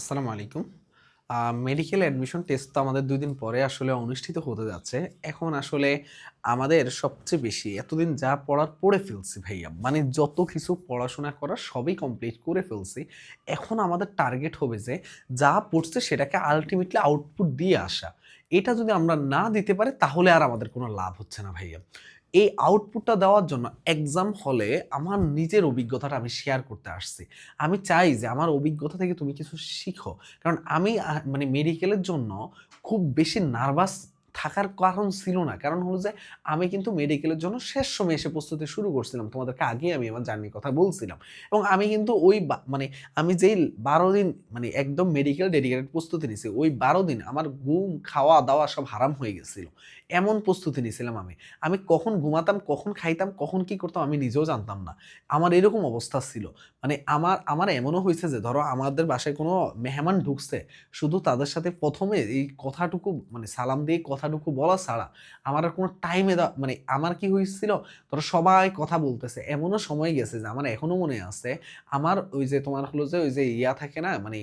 আসসালামু আলাইকুম। Medical admission test তো আমাদের দুই দিন পরে আসলে অনুষ্ঠিত হতে যাচ্ছে। এখন আসলে আমাদের সবচেয়ে বেশি, এতদিন যা পড়ার পড়ে ফেলছি ভাইয়া মানে যত কিছু পড়াশোনা করার সবই কমপ্লিট করে ফেলছি। এখন আমাদের টার্গেট হবে যে যা পড়ছে সেটাকে আলটিমেটলি আউটপুট দিয়ে আসা। এটা যদি আমরা না দিতে পারি তাহলে আর আমাদের কোনো লাভ হচ্ছে না ভাইয়া। এই আউটপুটটা দেওয়ার জন্য এক্সাম হলে আমার নিজের অভিজ্ঞতাটা আমি শেয়ার করতে আসছি। আমি চাই যে আমার অভিজ্ঞতা থেকে তুমি কিছু শিখো। কারণ আমি মানে মেডিকেলের জন্য খুব বেশি নার্ভাস থাকার কারণ ছিল না। কারণ হলো যে, আমি কিন্তু মেডিকেলের জন্য শেষ সময় এসে প্রস্তুতি শুরু করছিলাম। তোমাদেরকে আগে আমি আমার জার্নির কথা বলছিলাম। এবং আমি কিন্তু ওই মানে আমি যেই বারো দিন মানে একদম মেডিকেল ডেডিকেটেড প্রস্তুতি নিয়েছি ওই বারো দিন আমার ঘুম, খাওয়া, দাওয়া সব হারাম হয়ে গেছিল। এমন প্রস্তুতি নিয়েছিলাম আমি। আমি কখন ঘুমাতাম, কখন খাইতাম, কখন কি করতাম আমি নিজেও জানতাম না। আমার এরকম অবস্থা ছিল। মানে আমার আমার এমনও হয়েছে যে, ধরো আমাদের বাসায় কোনো মেহমান ঢুকছে, শুধু তাদের সাথে প্রথমে এই কথাটুকু মানে সালাম দিয়ে কথাটুকু বলা ছাড়া আমার আর কোনো টাইমে মানে আমার কি হয়েছিল? ধরো সবাই কথা বলতেছে। এমনও সময় গেছে যে আমার এখনও মনে আছে, আমার ওই যে তোমার হলো যে ওই যে ইয়া থাকে না মানে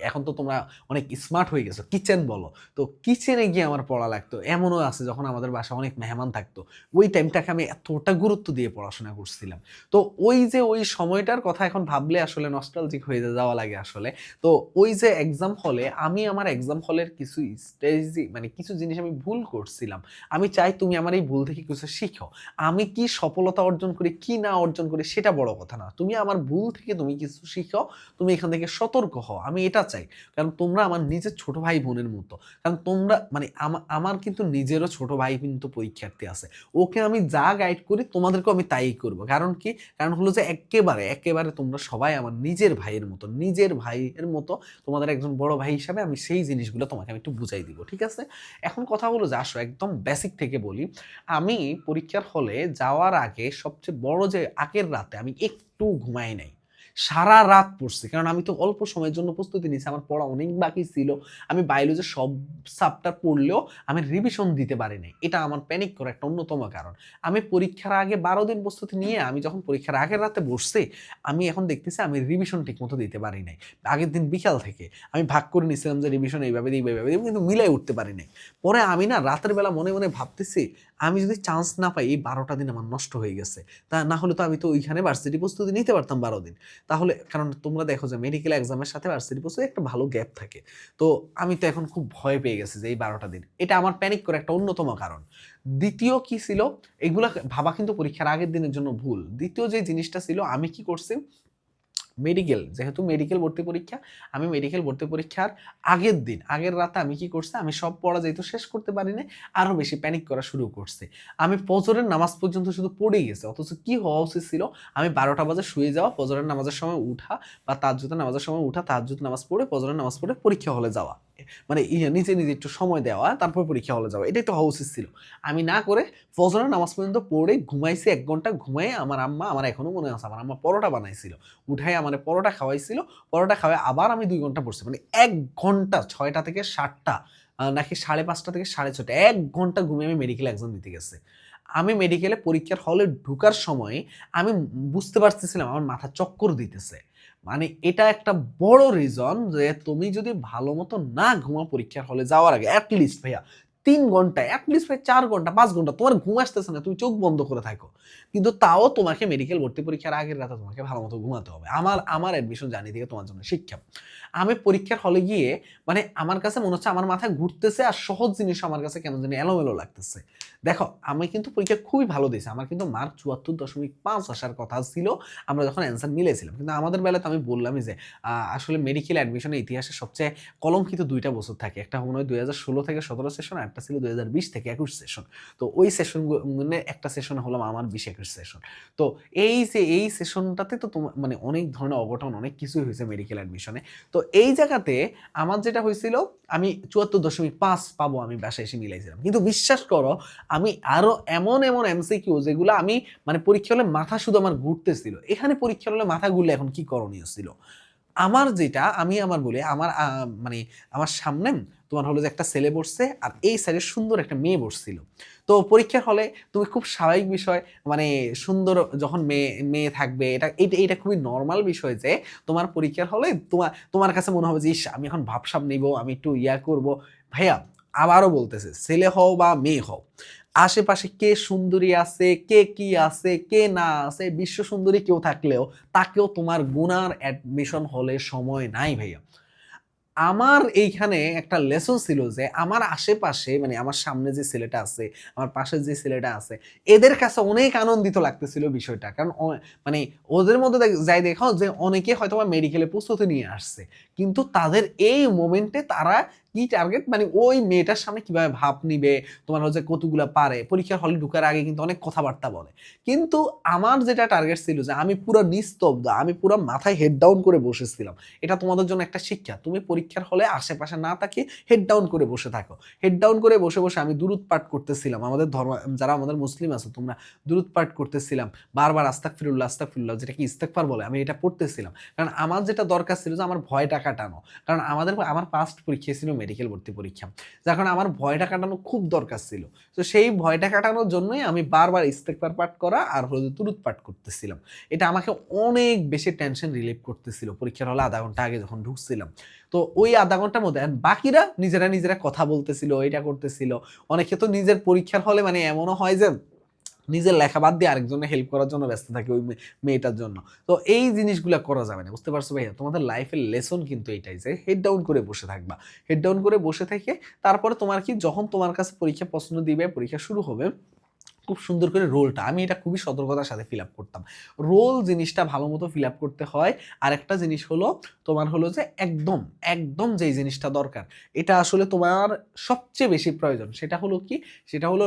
এখন তো তোমরা অনেক স্মার্ট হয়ে গেছো কিচেন বলো। তো কিচেনে গিয়ে আমার পড়া লাগতো। এমনও আছে যখন আমাদের বাসায় অনেক মেহমান থাকতো। ওই টাইমটাকে আমি এতটা গুরুত্ব দিয়ে পড়াশোনা করছিলাম। তো ওই যে ওই সময়টার কথা এখন ভাবলে আসলে নস্টালজিক হয়ে যাওয়া লাগে আসলে। তো ওই যে এক্সাম হলে আমি আমার এক্সাম হলের কিছু স্টেজি মানে কিছু জিনিস আমি ভুল করছিলাম। আমি চাই তুমি আমার এই ভুল থেকে কিছু শিখো। আমি কি সফলতা অর্জন করি, কি না অর্জন করি, সেটা বড় কথা না। তুমি আমার ভুল থেকে তুমি কিছু শিখো। তুমি এখান থেকে সতর্ক হও। আমি এটা চাই। কারণ তোমরা আমার নিজের ছোট ভাই বোনের মতো। কারণ তোমরা মানে আমার কিন্তু নিজেরও ছোট ভাই কিন্তু পরীক্ষার্থী আছে। ওকে আমি যা গাইড করি, তোমাদেরকেও আমি তাই করব। কারণ কি? কারণ হলো যে একেবারে একেবারে তোমরা সবাই আমার নিজের ভাইয়ের মতো, নিজের ভাইয়ের মতো তোমাদের একজন বড় ভাই হিসাবে আমি সেই জিনিসগুলো তোমাকে আমি একটু বুঝাই দিব, ঠিক আছে? এখন কথা হলো যে, আসো একদম বেসিক থেকে বলি। আমি পরীক্ষার হলে যাওয়ার আগে সবচেয়ে বড় যে আগের রাতে আমি একটু ঘুমাই নাই। সারা রাত পড়ছি। কারণ আমি তো অল্প সময়ের জন্য প্রস্তুতি নিয়েছি, আমার পড়া অনেক বাকি ছিল। আমি বায়োলজি সব সাবটা পড়লেও আমি রিভিশন দিতে পারি নাই এটা আমার প্যানিক করার একটা অন্যতম কারণ। আমি পরীক্ষার আগে বারো দিন প্রস্তুতি নিয়ে আমি যখন পরীক্ষার আগের রাতে বসছি, আমি এখন দেখতেছি আমি রিভিশন ঠিক মতো দিতে পারি নাই। আগের দিন বিকাল থেকে আমি ভাগ করে নিয়েছিলাম যে রিভিশন এইভাবে দিই এইভাবে দিই, কিন্তু মিলাই উঠতে পারি নাই। পরে আমি না রাতের বেলা মনে মনে ভাবতেছি, আমি যদি চান্স না পাই, এই বারোটা দিন আমার নষ্ট হয়ে গেছে। তা না হলে তো আমি তো ওইখানে ভার্সিটি প্রস্তুতি নিতে পারতাম বারো দিন। তাহলে কারণ তোমরা দেখো যে মেডিকেল এক্সামের সাথে ভার্সিটি প্রস্তুতি একটা ভালো গ্যাপ থাকে। তো আমি তো এখন খুব ভয় পেয়ে গেছি যে এই বারোটা দিন। এটা আমার প্যানিক করে একটা অন্যতম কারণ। দ্বিতীয় কি ছিল? এগুলা ভাবা কিন্তু পরীক্ষার আগের দিনের জন্য ভুল। দ্বিতীয় যে জিনিসটা ছিল, আমি কি করছি? মেডিকেল যেহেতু মেডিকেল ভর্তি পরীক্ষা, আমি মেডিকেল ভর্তি পরীক্ষার আগের দিন, আগের রাতে আমি কি করছি, আমি সব পড়া যেহেতু শেষ করতে পারি না আরও বেশি প্যানিক করা শুরু করছে। আমি ফজরের নামাজ পর্যন্ত শুধু পড়ে গেছে, অথচ কি হওয়া উচিত ছিল, আমি বারোটা বাজে শুয়ে যাওয়া, ফজরের নামাজের সময় উঠা বা তার তাজ্জুদের নামাজের সময় উঠা তার তাজ্জুদ নামাজ পড়ে, ফজরের নামাজ পড়ে পরীক্ষা হলে যাওয়া। মানে নিজে নিজে একটু সময় দেওয়া, তারপর পরীক্ষা হলে যাওয়া। এটাই তো হওয়া উচিত ছিল। আমি না করে ফজরের নামাজ পর্যন্ত পড়ে ঘুমাইছি এক ঘণ্টা ঘুমাই আমার আম্মা আমার এখনও মনে আছে, আমার আম্মা পরোটা বানাইছিল। উঠাই আমার পরোটা খাওয়াইছিল, পরোটা খাওয়াই আবার আমি দুই ঘণ্টা পড়ছি। মানে এক ঘণ্টা, ছয়টা থেকে সাতটা নাকি সাড়ে পাঁচটা থেকে সাড়ে ছটা এক ঘণ্টা ঘুমিয়ে আমি মেডিকেল এক্সাম দিতে গেছে। আমি মেডিকেলে পরীক্ষার হলে ঢুকার সময় আমি বুঝতে পারতেছিলাম, আমার মাথা চক্কর দিতেছে। মানে এটা একটা বড় রিজন যে তুমি যদি ভালো মতো না ঘুমা পরীক্ষার হলে যাওয়ার আগে অ্যাটলিস্ট ভাইয়া, তিন ঘণ্টা অ্যাটলিস্ট ভাই চার ঘণ্টা, পাঁচ ঘণ্টা, তোমার ঘুম আসতেছে না, তুমি চোখ বন্ধ করে থাকো। কিন্তু তাও তোমাকে মেডিকেল ভর্তি পরীক্ষার আগের রাতে তোমাকে ভালো মতো ঘুমাতে হবে। আমার আমার অ্যাডমিশন জানিয়ে দিয়ে তোমার জন্য শিক্ষা। আমি পরীক্ষার হলে গিয়ে মানে আমার কাছে মনে হচ্ছে আমার মাথায় ঘুরতেছে আর সহজ জিনিস আমার কাছে কেন জানি এলোমেলো লাগতেছে। দেখো, আমি কিন্তু পরীক্ষা খুবই ভালো দিয়েছি। আমার কিন্তু মার্ক চুয়াত্তর দশমিক পাঁচ আসার কথা ছিল। আমরা যখন অ্যান্সার মিলেছিলাম। কিন্তু আমাদের বেলায় তো আমি বললামই যে আসলে মেডিকেল অ্যাডমিশনের ইতিহাসে সবচেয়ে কলঙ্কিত দুইটা বছর থাকে। একটা মনে হয় দুই হাজার ষোলো থেকে সতেরো সেশন একটা ছিল দুই হাজার বিশ থেকে একুশ সেশন তো ওই সেশন মানে একটা সেশন হলাম আমার বিশ একুশ সেশন তো এই যে, এই সেশনটাতে তো তোমার মানে অনেক ধরনের অঘটন, অনেক কিছুই হয়েছে মেডিকেল অ্যাডমিশনে তো এই জায়গাতে আমার যেটা হয়েছিল, আমি চুয়াত্তর দশমিক পাঁচ পাবো আমি বাসায় এসে মিলাইছিলাম। কিন্তু বিশ্বাস করো, আমি আরও এমন এমন এমসিকিউ যেগুলো আমি মানে পরীক্ষা হলে মাথা শুধু আমার ঘুরতেছিল। এখানে পরীক্ষা হলে মাথা ঘুরলে এখন কি করণীয় ছিল? আমার যেটা, আমি আমার বলি, আমার মানে আমার সামনে তোমার হলো যে একটা ছেলে বসছে আর এই সাইডে সুন্দর একটা মেয়ে বসছিল। তো পরীক্ষার হলে তুমি খুব স্বাভাবিক বিষয় মানে সুন্দর যখন মেয়ে মেয়ে থাকবে, এটা এটা এটা খুবই নর্মাল বিষয় যে তোমার পরীক্ষার হলে তোমার তোমার কাছে মনে হবে যে, ইস, আমি এখন ভাবসাব নিব, আমি একটু ইয়া করব। ভাইয়া আবারও বলতেছে, ছেলে হও বা মেয়ে হও। আশেপাশে কে সুন্দরী আছে, কে কি আছে, কে না আছে, বিশ্ব সুন্দরী কেউ থাকলেও তাকেও তোমার গুনার অ্যাডমিশন হলে সময় নাই ভাইয়া। আমার এইখানে একটা লেসন ছিল যে আমার আশেপাশে মানে আমার সামনে যে ছেলেটা আছে, আমার পাশে যে ছেলেটা আছে, এদের কাছে অনেক আনন্দিত লাগতেছিল বিষয়টা। কারণ মানে ওদের মধ্যে যাই দেখো যে অনেকে হয়তো মেডিকেলে প্রস্তুতি নিয়ে আসছে, কিন্তু তাদের এই মোমেন্টে তারা কি টার্গেট মানে ওই মেয়েটার সামনে কীভাবে ভাব নিবে? তোমার হচ্ছে কতগুলা পারে? পরীক্ষার হলে ঢুকার আগে কিন্তু অনেক কথাবার্তা বলে। কিন্তু আমার যেটা টার্গেট ছিল যে আমি পুরো নিস্তব্ধ, আমি পুরো মাথায় হেড ডাউন করে বসেছিলাম। এটা তোমাদের জন্য একটা শিক্ষা। তুমি পরীক্ষার হলে আশেপাশে না তাকিয়ে হেড ডাউন করে বসে থাকো। হেড ডাউন করে বসে বসে আমি দূরত পাঠ করতেছিলাম। আমাদের ধর্ম, যারা আমাদের মুসলিম আছে, তোমরা দূরত পাঠ করতেছিলাম। বারবার আস্তাক ফিরুল্লাহ আস্তাক ফিরুল্লাহ যেটা কি ইস্তেকফার বলে, আমি এটা পড়তেছিলাম। কারণ আমার যেটা দরকার ছিল যে আমার ভয়টা কাটানো। কারণ আমাদের, আমার পাস্ট পরীক্ষা ছিল মেডিকেল ভর্তি পরীক্ষা। যার কারণে আমার ভয়টা কাটানো খুব দরকার ছিল। তো সেই ভয়টা কাটানোর জন্যই আমি বারবার ইস্তেকবার পাঠ করা আর হলো তুরুত পাঠ করতেছিলাম। এটা আমাকে অনেক বেশি টেনশন রিলিভ করতেছিল। পরীক্ষার হলে আধা ঘণ্টা আগে যখন ঢুকছিলাম। তো ওই আধা ঘণ্টার মধ্যে বাকিরা নিজেরা নিজেরা কথা বলতেছিল, এটা করতেছিল। অনেকে তো নিজের পরীক্ষার হলে মানে এমনও হয় যে নিজের লেখা বাদ দিয়ে আরেকজনের হেল্প করার জন্য ব্যস্ত থাকে ওই মেয়েটার জন্য। তো এই জিনিসগুলো করা যাবে না, বুঝতে পারছ ভাইয়া? তোমাদের লাইফের লেসন কিন্তু এটাই যে হেড ডাউন করে বসে থাকবা। হেড ডাউন করে বসে থেকে তারপরে তোমার কি, যখন তোমার কাছে পরীক্ষা প্রশ্ন দিবে, পরীক্ষা শুরু হবে খুব সুন্দর করে রোলটা, আমি এটা খুবই সতর্কতার সাথে ফিল আপ করতাম। রোল জিনিসটা ভালো মতো ফিল আপ করতে হয়। আর একটা জিনিস হলো, তোমার হলো যে একদম একদম যেই জিনিসটা দরকার, এটা আসলে তোমার সবচেয়ে বেশি প্রয়োজন। সেটা হলো কি? সেটা হলো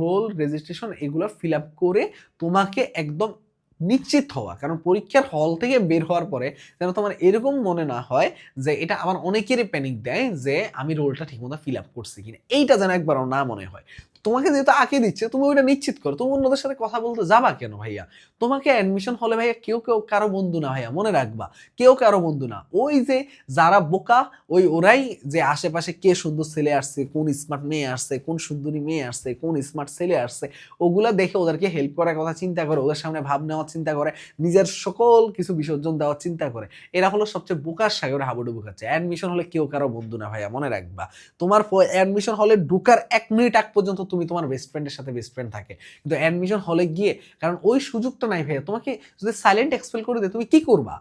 রোল রেজিস্ট্রেশন এগুলো ফিল আপ করে তোমাকে একদম নিশ্চিত হওয়া। কারণ পরীক্ষার হল থেকে বের হওয়ার পরে যেন তোমার এরকম মনে না হয় যে এটা আমার অনেকেরই প্যানিক দেয় যে আমি রোলটা ঠিকমতো ফিল আপ করছি কিনা। এইটা যেন একবারও না মনে হয়। তোমাকে যেহেতু আঁকে দিচ্ছে, তুমি ওইটা নিশ্চিত করো। তুমি অন্যদের সাথে কথা বলতে যাবা কেন ভাইয়া? তোমাকে অ্যাডমিশন হলে ভাইয়া কেউ কেউ কারও বন্ধু না ভাইয়া, মনে রাখবা। কেউ কারও বন্ধু না। ওই যে যারা বোকা, ওই ওরাই যে আশেপাশে কে সুন্দর ছেলে আসছে, কোন স্মার্ট মেয়ে আসছে, কোন সুন্দরী মেয়ে আসছে, কোন স্মার্ট ছেলে আসছে, ওগুলা দেখে ওদেরকে হেল্প করার কথা চিন্তা করে, ওদের সামনে ভাব নেওয়ার চিন্তা করে, নিজের সকল কিছু বিসর্জন দেওয়ার চিন্তা করে। এরা হলো সবচেয়ে বোকার সাগরে হাবুডুবু খাচ্ছে। অ্যাডমিশন হলে কেউ কারও বন্ধু না ভাইয়া, মনে রাখবা। তোমার অ্যাডমিশন হলে ঢুকার এক মিনিট আগ পর্যন্ত তুমি তোমার বেস্ট ফ্রেন্ডের সাথে বেস্ট ফ্রেন্ড থাকে। কিন্তু অ্যাডমিশন হলে গিয়ে, কারণ ওই সুযোগটা নাই ভাইয়া। তোমাকে যদি সাইলেন্ট এক্সপেল করে দেয়, তুমি কি করবা?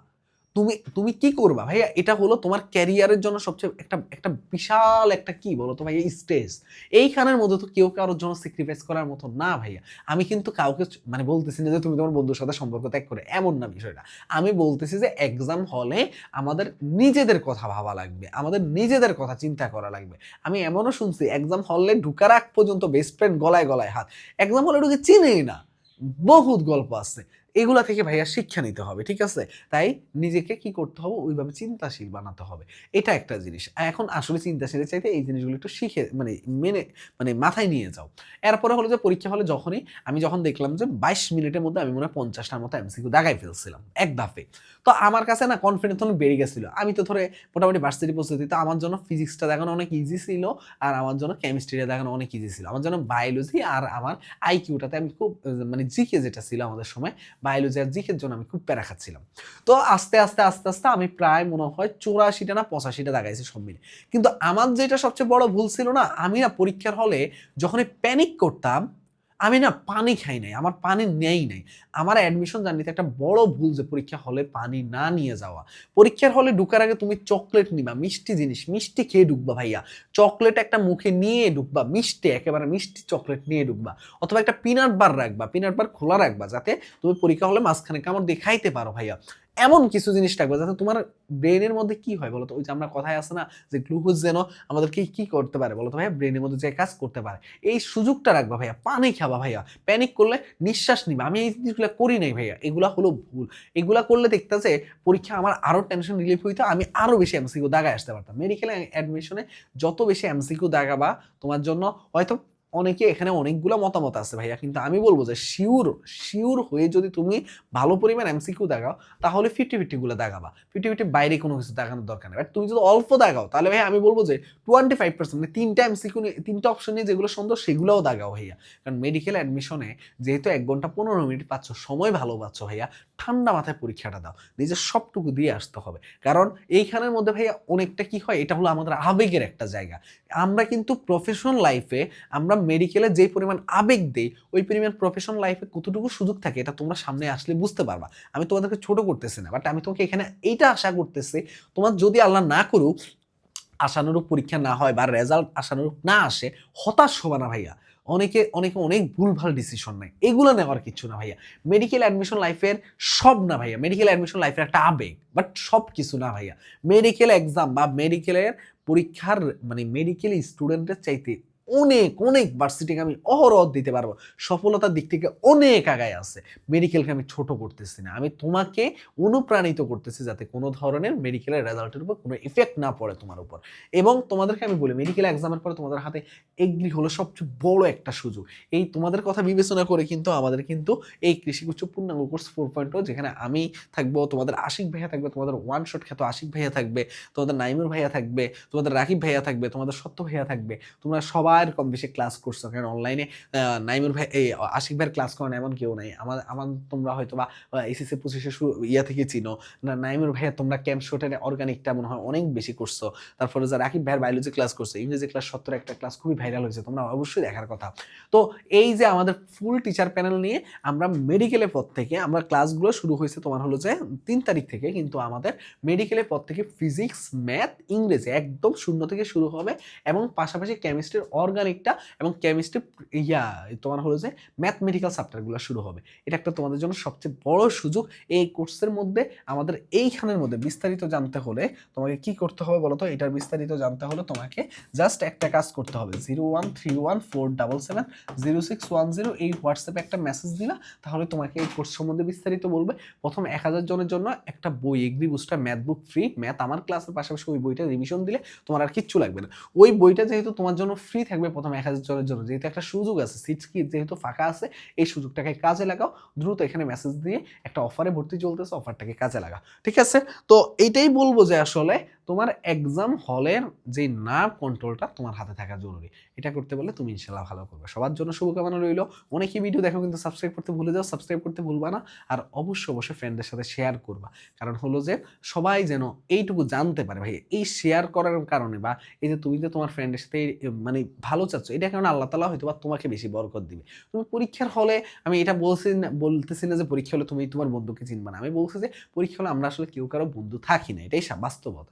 তুমি তুমি কি করবা? ভাইয়া, এটা হলো তোমার ক্যারিয়ারের জন্য সবচেয়ে একটা একটা বিশাল একটা কি বলো তো ভাইয়া স্টেজ এইখানের মধ্যে তো কেউ কারোর জন্য স্যাক্রিফাইস করার মতো না ভাইয়া। আমি কিন্তু কাউকে মানে বলতেছি না যে তুমি তোমার বন্ধুর সাথে সম্পর্ক ত্যাগ করে, এমন না বিষয়টা। আমি বলতেছি যে এক্সাম হলে আমাদের নিজেদের কথা ভাবা লাগবে, আমাদের নিজেদের কথা চিন্তা করা লাগবে। আমি এমনও শুনছি এক্সাম হলে ঢুকার আগ পর্যন্ত বেস্ট ফ্রেন্ড গলায় গলায় হাত। এক্সাম হলে ঢুকে চিনেই না, বহুত গল্প আছে। এগুলা থেকে ভাইয়া শিক্ষা নিতে হবে, ঠিক আছে? তাই নিজেকে কি করতে হবে? ওইভাবে চিন্তাশীল বানাতে হবে। এটা একটা জিনিস। এখন আসলে চিন্তাশীলের চাইতে এই জিনিসগুলো একটু শিখে মানে মেনে মানে মাথায় নিয়ে যাও। এরপরে হলো যে পরীক্ষা হলে যখনই আমি যখন দেখলাম যে বাইশ মিনিটের মধ্যে আমি মনে হয় পঞ্চাশটার মতো এমসিকিউ দাগাই ফেলছিলাম, এক ধাপে। তো আমার কাছে না কনফিডেন্স অনেক বেড়ে গেছিল। আমি তো ধরে মোটামুটি ভার্সিটি প্রস্তুতি, তো আমার জন্য ফিজিক্সটা দেখানো অনেক ইজি ছিল আর আমার জন্য কেমিস্ট্রিটা দেখানো অনেক ইজি ছিল। আমার জন্য বায়োলজি আর আমার আইকিউটাতে আমি খুব মানে জিকে যেটা ছিল আমাদের সময় বায়োলজি আর জিকের জন্য আমি খুব প্যারা খাচ্ছিলাম। তো আস্তে আস্তে আস্তে আস্তে আমি প্রায় মনে হয় চৌরাশিটা না পঁচাশিটা দাগাইছি সব মিলে কিন্তু আমার যেটা সবচেয়ে বড় ভুল ছিল না, আমি না পরীক্ষার হলে যখনই প্যানিক করতাম আমি না পানি খাই নাই, আমার পানি নেই নাই। আমার অ্যাডমিশন জার্নিতে একটা বড় ভুল যে পরীক্ষা হলে পানি না নিয়ে যাওয়া। পরীক্ষার হলে ঢুকার আগে তুমি চকলেট নিবা, মিষ্টি জিনিস, মিষ্টি খেয়ে ঢুকবা ভাইয়া। চকলেট একটা মুখে নিয়ে ঢুকবা, মিষ্টি, একেবারে মিষ্টি চকলেট নিয়ে ঢুকবা। অথবা একটা পিনাট বার রাখবা পিনাট বার খোলা রাখবা, যাতে তুমি পরীক্ষা হলে মাঝখানে কামড় দিয়ে খাইতে পারো ভাইয়া। এমন কিছু জিনিস রাখবা যাতে তোমার ব্রেনের মধ্যে কি হয় বলতো ওই যে আমরা কথায় আছে না যে গ্লুকোজ যেন আমাদেরকে কি করতে পারে বলতো ভাইয়া? ব্রেনের মধ্যে যে কাজ করতে পারে। এই সুযোগটা রাখবা ভাইয়া, পানি খাবা ভাইয়া। প্যানিক করলে নিঃশ্বাস নিবা। আমি এই জিনিসগুলো করি নাই ভাইয়া। এগুলা হলো ভুল। এগুলা করলে দেখতেছে পরীক্ষা আমার আরও টেনশন রিলিফ হইতো, আমি আরও বেশি এমসিকিউ দাগায় আসতে পারতাম। মেডিকেল অ্যাডমিশনে যত বেশি এমসিকিউ দাগাবা তোমার জন্য হয়তো অনেকে এখানে অনেকগুলো মতামত আছে ভাইয়া, কিন্তু আমি বলব যে শিওর শিওর হয়ে যদি তুমি ভালো পরিমাণ এমসিকিউ দেখাও, তাহলে ফিফটি ফিফটিগুলো দেখাবা। ফিফটি ফিফটি বাইরে কোনো কিছু দেখানোর দরকার নেই। বাট তুমি যদি অল্প দেখাও, তাহলে ভাই আমি বলব যে টোয়েন্টি ফাইভ পার্সেন্ট মানে তিনটা এমসিকিউ তিনটা অপশন নিয়ে যেগুলো সুন্দর সেগুলোও দেখাও ভাইয়া। কারণ মেডিকেল অ্যাডমিশনে যেহেতু এক ঘণ্টা পনেরো মিনিট পাচ্ছ, সময় ভালো পাচ্ছ ভাইয়া ঠান্ডা মাথায় পরীক্ষাটা দাও। নিজের সবটুকু দিয়ে আসতে হবে। কারণ এইখানের মধ্যে ভাইয়া অনেকটা কি হয়, এটা হলো আমাদের আবেগের একটা জায়গা। আমরা কিন্তু প্রফেশনাল লাইফে আমরা মেডিকেলে যে পরিমাণ আবেগ দেই, ওই পরিমাণ প্রফেশনাল লাইফে কতটুকু সুযোগ থাকে এটা তোমরা সামনে আসলে বুঝতে পারবা। আমি তোমাদেরকে ছোট করতেছি না বাট আমি তোমাকে এখানে এইটা আশা করতেছি, তোমার যদি আল্লাহ না করুক, আশানুরূপ পরীক্ষা না হয় বা রেজাল্ট আশানুরূপ না আসে, হতাশ হবে না ভাইয়া। অনেকে অনেকে অনেক ভুলভাল ডিসিশন নেয়। এগুলো নেওয়ার কিছু না ভাইয়া। মেডিকেল অ্যাডমিশন লাইফের সব না ভাইয়া। মেডিকেল অ্যাডমিশন লাইফের একটা আবেগ বাট সব কিছু না ভাইয়া। মেডিকেল এক্সাম বা মেডিকেলের পরীক্ষার মানে মেডিকেল স্টুডেন্টের চাইতে অনেক অনেক ভার্সিটিকে আমি অহরহ দিতে পারব। সফলতার দিক থেকে অনেক আগায় আছে। মেডিকেলকে আমি ছোট করতেছি না। আমি তোমাকে অনুপ্রাণিত করতেছি যাতে কোনো ধরনের মেডিকেলের রেজাল্টের উপর কোনো ইফেক্ট না পড়ে তোমার উপর। এবং তোমাদেরকে আমি বলি মেডিকেল এক্সামের পরে তোমাদের হাতে এগ্রি হলো সবচেয়ে বড় একটা সুযোগ। এই তোমাদের কথা বিবেচনা করে কিন্তু আমাদের কিন্তু এই কৃষিগুচ্ছ পূর্ণাঙ্গ কোর্স ফোর পয়েন্ট যেখানে আমি থাকব, তোমাদের আশিক ভাইয়া থাকবে, তোমাদের ওয়ান শট খ্যাত আশিক ভাইয়া থাকবে, তোমাদের নাইমুর ভাইয়া থাকবে, তোমাদের রাকিব ভাইয়া থাকবে, তোমাদের সত্য ভাইয়া থাকবে, তোমরা সবার কম বেশি ক্লাস করছ কারণ অনলাইনে নাইমুর ভাই, এই, আশিক ভাইয়ের ক্লাস করেন এমন কেউ নাই। আমার আমার তোমরা হয়তো বা এসএসসি পঁচিশে ইয়া থেকে চিনো। না নাইমুর ভাইয়া, তোমরা ক্যাম্প শোটের অর্গানিকটা মনে হয় অনেক বেশি করছ। তারপরে যারা রাকিব ভাইয়ের বায়োলজি ক্লাস করছ, ইংরেজি ক্লাস সত্তর একটা ক্লাস খুবই ভাইরাল হয়েছে, তোমরা অবশ্যই দেখার কথা। তো এই যে আমাদের ফুল টিচার প্যানেল নিয়ে আমরা মেডিকেলের পর থেকে আমরা ক্লাসগুলো শুরু হয়েছে তোমার হলো যে তিন তারিখ থেকে, কিন্তু আমাদের মেডিকেলের পর থেকে ফিজিক্স ম্যাথ ইংরেজি একদম শূন্য থেকে শুরু হবে এবং পাশাপাশি কেমিস্ট্রির অর্গানিকটা এবং কেমিস্ট্রি ইয়া, তোমার হলো যে ম্যাথমেটিক্যাল সাবজেক্টগুলো শুরু হবে। এটা একটা তোমাদের জন্য সবচেয়ে বড় সুযোগ। এই কোর্সের মধ্যে আমাদের এইখানের মধ্যে বিস্তারিত জানতে হলে তোমাকে কি করতে হবে বলো তো এটার বিস্তারিত জানতে হলে তোমাকে জাস্ট একটা কাজ করতে হবে। Zero one three one four double seven zero six one zero এই হোয়াটসঅ্যাপে একটা মেসেজ দিলা, তাহলে তোমাকে এই কোর্স সম্বন্ধে বিস্তারিত বলবে। প্রথম এক হাজার জনের জন্য একটা বই, agri booster math book free math আমার ক্লাসের পাশাপাশি ওই বইটা রিভিশন দিলে তোমার আর কিচ্ছু লাগবে না। ওই বইটা যেহেতু তোমার জন্য ফ্রি থাকবে প্রথম এক হাজার জনের জন্য। যেহেতু একটা সুযোগ আছে সিট কি যেহেতু ফাঁকা আছে, এই সুযোগটাকে কাজে লাগাও। দ্রুত এখানে মেসেজ দিয়ে একটা অফারে ভর্তি চলতেছে অফারটাকে কাজে লাগাও। ঠিক আছে? তো এইটাই বলব যে আসলে তোমার এক্সাম হলের যে নার্ভ কন্ট্রোলটা তোমার হাতে থাকা জরুরি। এটা করতে বললে তুমি ইনশাল্লাহ ভালো করবে। সবার জন্য শুভকামনা রইল। অনেকেই ভিডিও দেখো কিন্তু সাবস্ক্রাইব করতে ভুলে যাও সাবস্ক্রাইব করতে ভুলবা না। আর অবশ্যই অবশ্যই ফ্রেন্ডদের সাথে শেয়ার করবা। কারণ হলো যে, সবাই যেন এইটুকু জানতে পারে ভাই, এই শেয়ার করার কারণে বা এই যে তুমি যে তোমার ফ্রেন্ডের সাথে মানে ভালো চাচ্ছ এটা কারণে আল্লাহ তালা হয়তো বা তোমাকে বেশি বরকত দিবে। তুমি পরীক্ষার হলে আমি এটা বলছি বলতেছি না যে পরীক্ষা হলে তুমি তোমার বন্ধুকে চিনবা না। আমি বলছি যে, পরীক্ষা হলে আমরা আসলে কেউ কারও বন্ধু থাকি না। এটাই বাস্তবতা।